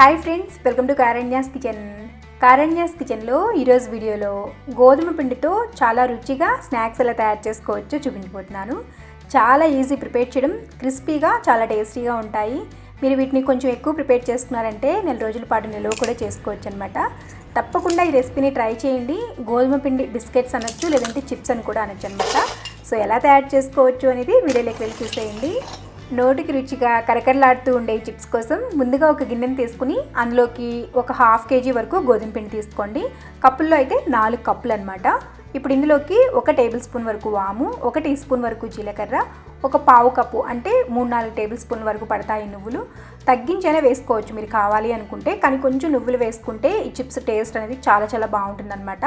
Hi friends welcome to Karanya's kitchen Karanya's కిచెన్లో ఈరోజు వీడియోలో గోధుమ పిండితో చాలా రుచిగా స్నాక్స్ ఎలా తయారు చేసుకోవచ్చో చూపించబోతున్నాను. చాలా ఈజీ ప్రిపేర్ చేయడం క్రిస్పీగా చాలా టేస్టీగా ఉంటాయి. మీరు వీటిని కొంచెం ఎక్కువ ప్రిపేర్ చేసుకున్నారంటే నెల రోజుల పాటు నిల్వ కూడా చేసుకోవచ్చు అనమాట తప్పకుండా ఈ రెసిపీని ట్రై చేయండి. గోధుమ పిండి బిస్కెట్స్ అనొచ్చు లేదంటే చిప్స్ అని కూడా అనొచ్చు అనమాట సో ఎలా తయారు చేసుకోవచ్చు అనేది వీడియోలోకి వెళ్ళి చూసేయండి. నోటికి రుచిగా కరకరలాడుతూ ఉండే చిప్స్ కోసం ముందుగా ఒక గిన్నెను తీసుకుని అందులోకి ఒక హాఫ్ కేజీ వరకు గోధుమ పిండి తీసుకోండి. కప్పుల్లో అయితే నాలుగు కప్పులు అనమాట ఇప్పుడు ఇందులోకి ఒక టేబుల్ స్పూన్ వరకు వాము ఒక టీ స్పూన్ వరకు జీలకర్ర ఒక పావు కప్పు అంటే మూడు నాలుగు టేబుల్ స్పూన్ వరకు పడతాయి నువ్వులు. తగ్గించైనా వేసుకోవచ్చు మీరు కావాలి అనుకుంటే కానీ కొంచెం నువ్వులు వేసుకుంటే ఈ చిప్స్ టేస్ట్ అనేది చాలా చాలా బాగుంటుందన్నమాట.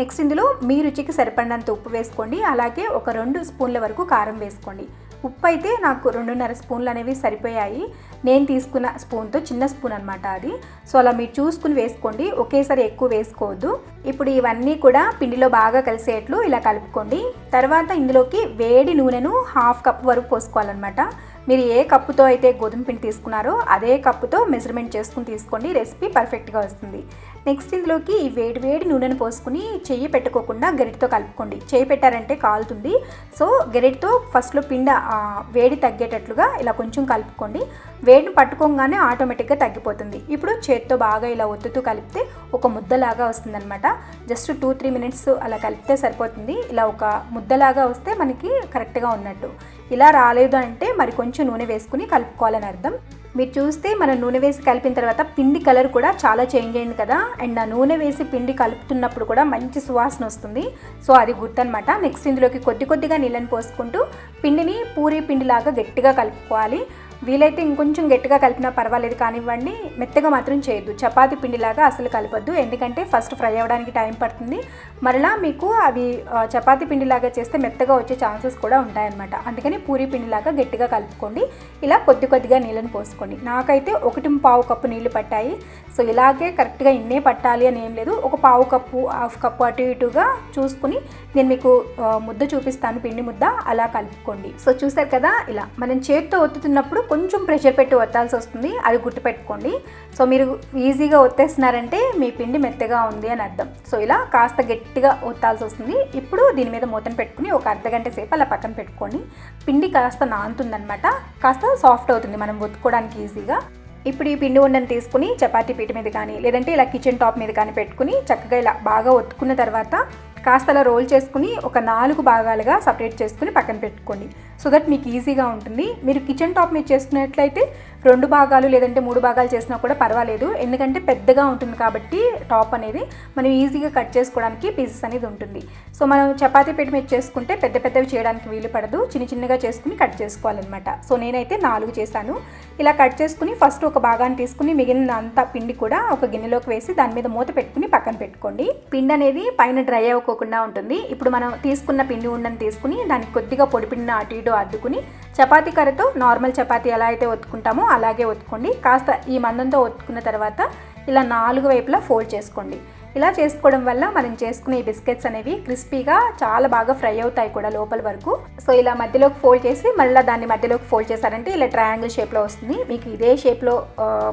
నెక్స్ట్ ఇందులో మీ రుచికి సరిపడినంత ఉప్పు వేసుకోండి. అలాగే ఒక రెండు స్పూన్ల వరకు కారం వేసుకోండి. ఉప్పు అయితే నాకు రెండున్నర స్పూన్లు అనేవి సరిపోయాయి. నేను తీసుకున్న స్పూన్తో చిన్న స్పూన్ అనమాట అది. సో అలా మీరు చూసుకుని వేసుకోండి. ఒకేసారి ఎక్కువ వేసుకోవద్దు. ఇప్పుడు ఇవన్నీ కూడా పిండిలో బాగా కలిసేట్లు ఇలా కలుపుకోండి. తర్వాత ఇందులోకి వేడి నూనెను హాఫ్ కప్ వరకు పోసుకోవాలన్నమాట. మీరు ఏ కప్పుతో అయితే గోధుమ పిండి తీసుకున్నారో అదే కప్పుతో మెజర్మెంట్ చేసుకుని తీసుకోండి. రెసిపీ పర్ఫెక్ట్గా వస్తుంది. నెక్స్ట్ ఇందులోకి ఈ వేడి వేడి నూనెను పోసుకుని చెయ్యి పెట్టుకోకుండా గరిటతో కలుపుకోండి. చెయ్యి పెట్టారంటే కాలుతుంది. సో గరిటతో ఫస్ట్లో పిండ వేడి తగ్గేటట్లుగా ఇలా కొంచెం కలుపుకోండి. వేడిని పట్టుకోగానే ఆటోమేటిక్గా తగ్గిపోతుంది. ఇప్పుడు చేత్తో బాగా ఇలా ఒత్తుతూ కలిపితే ఒక ముద్దలాగా వస్తుందనమాట జస్ట్ టూ త్రీ మినిట్స్ అలా కలిపితే సరిపోతుంది. ఇలా ఒక ముద్దలాగా వస్తే మనకి కరెక్ట్గా ఉన్నట్టు. ఇలా రాలేదు అంటే మరి కొంచెం నూనె వేసుకుని కలుపుకోవాలని అర్థం. మీరు చూస్తే మనం నూనె వేసి కలిపిన తర్వాత పిండి కలర్ కూడా చాలా చేంజ్ అయింది కదా. అండ్ ఆ నూనె వేసి పిండి కలుపుతున్నప్పుడు కూడా మంచి సువాసన వస్తుంది. సో అది గుర్తనమాట. నెక్స్ట్ ఇందులోకి కొద్ది కొద్దిగా నీళ్ళని పోసుకుంటూ పిండిని పూరి పిండిలాగా గట్టిగా కలుపుకోవాలి. వీలైతే ఇంకొంచెం గట్టిగా కలిపినా పర్వాలేదు కానివ్వండి మెత్తగా మాత్రం చేయొద్దు. చపాతి పిండిలాగా అసలు కలపద్దు. ఎందుకంటే ఫస్ట్ ఫ్రై అవ్వడానికి టైం పడుతుంది. మరలా మీకు అవి చపాతి పిండిలాగా చేస్తే మెత్తగా వచ్చే ఛాన్సెస్ కూడా ఉంటాయన్నమాట. అందుకని పూరి పిండిలాగా గట్టిగా కలుపుకోండి. ఇలా కొద్ది కొద్దిగా నీళ్ళని పోసుకోండి. నాకైతే ఒకటి పావు కప్పు నీళ్ళు పట్టాయి. సో ఇలాగే కరెక్ట్గా ఇన్నే పట్టాలి అని ఏం లేదు. ఒక పావు కప్పు హాఫ్ కప్పు అటు ఇటుగా చూసుకుని నేను మీకు ముద్ద చూపిస్తాను. పిండి ముద్ద అలా కలుపుకోండి. సో చూసారు కదా? ఇలా మనం చేతితో ఒత్తుతున్నప్పుడు కొంచెం ప్రెషర్ పెట్టి ఒత్తాల్సి వస్తుంది. అది గుర్తుపెట్టుకోండి. సో మీరు ఈజీగా ఒత్తేస్తున్నారంటే మీ పిండి మెత్తగా ఉంది అని అర్థం. సో ఇలా కాస్త గట్టిగా ఒత్తాల్సి వస్తుంది. ఇప్పుడు దీని మీద మూతను పెట్టుకుని ఒక అర్ధ గంట సేపు అలా పక్కన పెట్టుకోండి పిండి కాస్త నానుతుందనమాట కాస్త సాఫ్ట్ అవుతుంది మనం ఒత్తుకోవడానికి ఈజీగా ఇప్పుడు ఈ పిండి ఉండని తీసుకుని చపాతీ పీట మీద కానీ లేదంటే ఇలా కిచెన్ టాప్ మీద కానీ పెట్టుకుని చక్కగా ఇలా బాగా ఒత్తుకున్న తర్వాత కాస్త అలా రోల్ చేసుకుని ఒక నాలుగు భాగాలుగా సపరేట్ చేసుకుని పక్కన పెట్టుకోండి. సో దట్ మీకు ఈజీగా ఉంటుంది. మీరు కిచెన్ టాప్ మీద చేసుకున్నట్లయితే రెండు భాగాలు లేదంటే మూడు భాగాలు చేసినా కూడా పర్వాలేదు. ఎందుకంటే పెద్దగా ఉంటుంది కాబట్టి టాప్ అనేది మనం ఈజీగా కట్ చేసుకోవడానికి పీసెస్ అనేది ఉంటుంది. సో మనం చపాతీ పెట్టి మీద చేసుకుంటే పెద్ద పెద్దవి చేయడానికి వీలు పడదు. చిన్న చిన్నగా చేసుకుని కట్ చేసుకోవాలన్నమాట. సో నేనైతే నాలుగు చేశాను. ఇలా కట్ చేసుకుని ఫస్ట్ ఒక భాగాన్ని తీసుకుని మిగిలిన అంతా పిండి కూడా ఒక గిన్నెలోకి వేసి దాని మీద మూత పెట్టుకుని పక్కన పెట్టుకోండి. పిండి అనేది పైన డ్రై అవ్వకోకుండా ఉంటుంది. ఇప్పుడు మనం తీసుకున్న పిండి ఉండని తీసుకుని దానికి కొద్దిగా పొడిపిండిన అటు ఇటు అద్దుకుని చపాతీ కర్రతో నార్మల్ చపాతీ ఎలా అయితే ఒత్తుకుంటామో అలాగే ఒత్తుకోండి. కాస్త ఈ మందంతో ఒత్తుకున్న తర్వాత ఇలా నాలుగు వైపులా ఫోల్డ్ చేసుకోండి. ఇలా చేసుకోవడం వల్ల మనం చేసుకునే బిస్కెట్స్ అనేవి క్రిస్పీగా చాలా బాగా ఫ్రై అవుతాయి కూడా లోపల వరకు. సో ఇలా మధ్యలోకి ఫోల్డ్ చేసి మళ్ళీ దాన్ని మధ్యలోకి ఫోల్డ్ చేశారంటే ఇలా ట్రయాంగిల్ షేప్లో వస్తుంది. మీకు ఇదే షేప్లో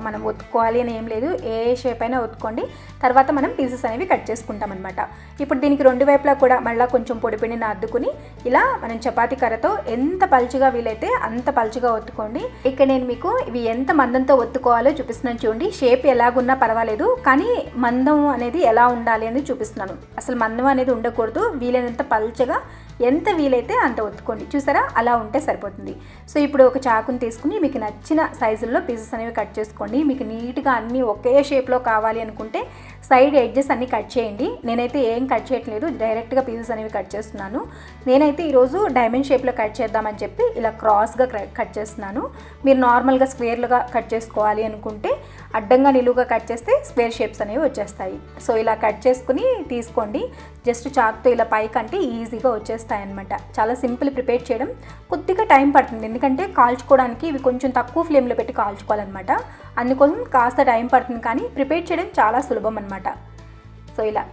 మనం ఒత్తుకోవాలి అని ఏం లేదు. ఏ షేప్ అయినా ఒత్తుకోండి. తర్వాత మనం పీసెస్ అనేవి కట్ చేసుకుంటాం అనమాట ఇప్పుడు దీనికి రెండు వైపులా కూడా మళ్ళీ కొంచెం పొడిపిండిని అద్దుకుని ఇలా మనం చపాతీ కర్రతో ఎంత పలుచుగా వీలైతే అంత పలుచుగా ఒత్తుకోండి. ఇక్కడ నేను మీకు ఇవి ఎంత మందంతో ఒత్తుకోవాలో చూపిస్తున్నాను చూడండి. షేప్ ఎలాగున్నా పర్వాలేదు. కానీ మందం అనేది ఎలా ఉండాలి అనేది చూపిస్తున్నాను. అసలు మందం అనేది ఉండకూడదు. వీలైనంత పల్చగా ఎంత వీలైతే అంత ఒత్తుకోండి. చూసారా? అలా ఉంటే సరిపోతుంది. సో ఇప్పుడు ఒక చాకుని తీసుకుని మీకు నచ్చిన సైజుల్లో పీసెస్ అనేవి కట్ చేసుకోండి. మీకు నీట్గా అన్నీ ఒకే షేప్లో కావాలి అనుకుంటే సైడ్ ఎడ్జెస్ అన్నీ కట్ చేయండి. నేనైతే ఏం కట్ చేయట్లేదు. డైరెక్ట్గా పీసెస్ అనేవి కట్ చేస్తున్నాను. నేనైతే ఈరోజు డైమండ్ షేప్లో కట్ చేద్దామని చెప్పి ఇలా క్రాస్గా కట్ చేస్తున్నాను. మీరు నార్మల్గా స్క్వేర్లుగా కట్ చేసుకోవాలి అనుకుంటే అడ్డంగా నిలువుగా కట్ చేస్తే స్క్వేర్ షేప్స్ అనేవి వచ్చేస్తాయి. సో ఇలా కట్ చేసుకుని తీసుకోండి. జస్ట్ చాక్తో ఇలా పైకి అంటే ఈజీగా వచ్చేస్తాయి. అనమాట చాలా సింపుల్ ప్రిపేర్ చేయడం. కొద్దిగా టైం పడుతుంది. ఎందుకంటే కాల్చుకోవడానికి ఇవి కొంచెం తక్కువ ఫ్లేమ్లో పెట్టి కాల్చుకోవాలన్నమాట. అందుకోసం కాస్త టైం పడుతుంది కానీ ప్రిపేర్ చేయడం చాలా సులభం అనమాట సో ఇలా.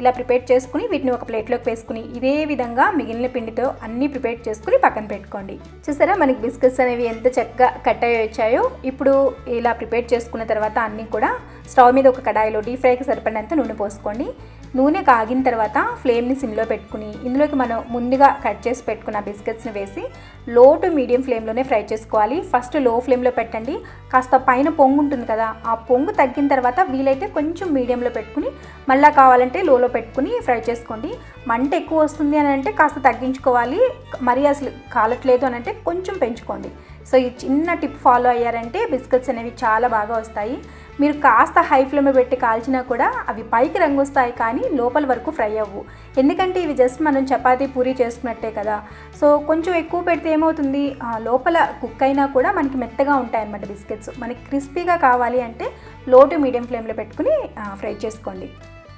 ఇలా ప్రిపేర్ చేసుకుని వీటిని ఒక ప్లేట్లోకి వేసుకుని ఇదే విధంగా మిగిలిన పిండితో అన్నీ ప్రిపేర్ చేసుకుని పక్కన పెట్టుకోండి. చూసారా? మనకి బిస్కెట్స్ అనేవి ఎంత చక్కగా కట్ అయ్యి వచ్చాయో. ఇప్పుడు ఇలా ప్రిపేర్ చేసుకున్న తర్వాత అన్నీ కూడా స్టవ్ మీద ఒక కడాయిలో డీప్ ఫ్రైకి సరిపడినంత నూనె పోసుకోండి. నూనె కాగిన తర్వాత ఫ్లేమ్ని సిమ్లో పెట్టుకుని ఇందులోకి మనం ముందుగా కట్ చేసి పెట్టుకున్న బిస్కెట్స్ని వేసి లో టు మీడియం ఫ్లేమ్లోనే ఫ్రై చేసుకోవాలి. ఫస్ట్లో ఫ్లేమ్లో పెట్టండి. కాస్త పైన పొంగు ఉంటుంది కదా ఆ పొంగు తగ్గిన తర్వాత వీలైతే కొంచెం మీడియంలో పెట్టుకుని మళ్ళీ కావాలంటే లోలో పెట్టుకుని ఫ్రై చేసుకోండి. మంట ఎక్కువ వస్తుంది అని అంటే కాస్త తగ్గించుకోవాలి. మరీ అసలు కాలట్లేదు అని అంటే కొంచెం పెంచుకోండి. సో ఈ చిన్న టిప్ ఫాలో అయ్యారంటే బిస్కెట్స్ అనేవి చాలా బాగా వస్తాయి. మీరు కాస్త హై ఫ్లేమ్ పెట్టి కాల్చినా కూడా అవి పైకి రంగు వస్తాయి కానీ లోపల వరకు ఫ్రై అవ్వు. ఎందుకంటే ఇవి జస్ట్ మనం చపాతీ పూరి చేసుకున్నట్టే కదా. సో కొంచెం ఎక్కువ పెడితే ఏమవుతుంది? లోపల కుక్ అయినా కూడా మనకి మెత్తగా ఉంటాయి అన్నమాట బిస్కెట్స్ మనకి క్రిస్పీగా కావాలి అంటే లో టు మీడియం ఫ్లేమ్లో పెట్టుకుని ఫ్రై చేసుకోండి.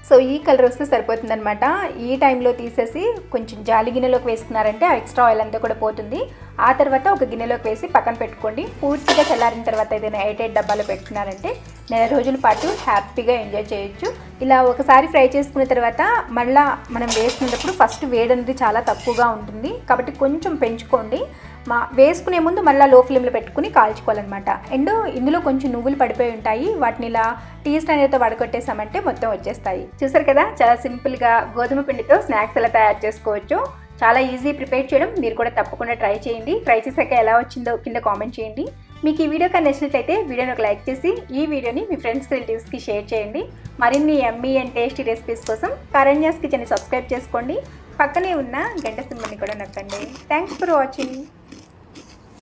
సో ఈ కలర్ వస్తే సరిపోతుందనమాట ఈ టైంలో తీసేసి కొంచెం జాలి గిన్నెలోకి వేసుకున్నారంటే ఆ ఎక్స్ట్రా ఆయిల్ అంతా కూడా పోతుంది. ఆ తర్వాత ఒక గిన్నెలోకి వేసి పక్కన పెట్టుకోండి. పూర్తిగా చల్లారిన తర్వాత ఏదైనా ఎయిట్ ఎయిట్ డబ్బాలో పెట్టుకున్నారంటే నెల రోజుల పాటు హ్యాపీగా ఎంజాయ్ చేయొచ్చు. ఇలా ఒకసారి ఫ్రై చేసుకున్న తర్వాత మళ్ళీ మనం వేసుకునేటప్పుడు ఫస్ట్ వేడి అనేది చాలా తక్కువగా ఉంటుంది. కాబట్టి కొంచెం పెంచుకోండి. మా వేసుకునే ముందు మళ్ళీ లో ఫ్లేమ్లో పెట్టుకుని కాల్చుకోవాలన్నమాట. అండ్ ఇందులో కొంచెం నువ్వులు పడిపోయి ఉంటాయి. వాటిని ఇలా టీ స్టాండర్తో వడగొట్టేసామంటే మొత్తం వచ్చేస్తాయి. చూసారు కదా? చాలా సింపుల్గా గోధుమ పిండితో స్నాక్స్ ఎలా తయారు చేసుకోవచ్చు చాలా ఈజీ ప్రిపేర్ చేయడం. మీరు కూడా తప్పకుండా ట్రై చేయండి. ట్రై చేశాక ఎలా వచ్చిందో కింద కామెంట్ చేయండి. మీకు ఈ వీడియో కానీ నచ్చినట్లయితే వీడియోని ఒక లైక్ చేసి ఈ వీడియోని మీ ఫ్రెండ్స్ రిలేటివ్స్కి షేర్ చేయండి. మరిన్ని ఎమ్మీ అండ్ టేస్టీ రెసిపీస్ కోసం కరణ్యాస్ కిచెన్ని సబ్స్క్రైబ్ చేసుకోండి. పక్కనే ఉన్న గంట సింబల్ని కూడా నొక్కండి. Thanks for watching.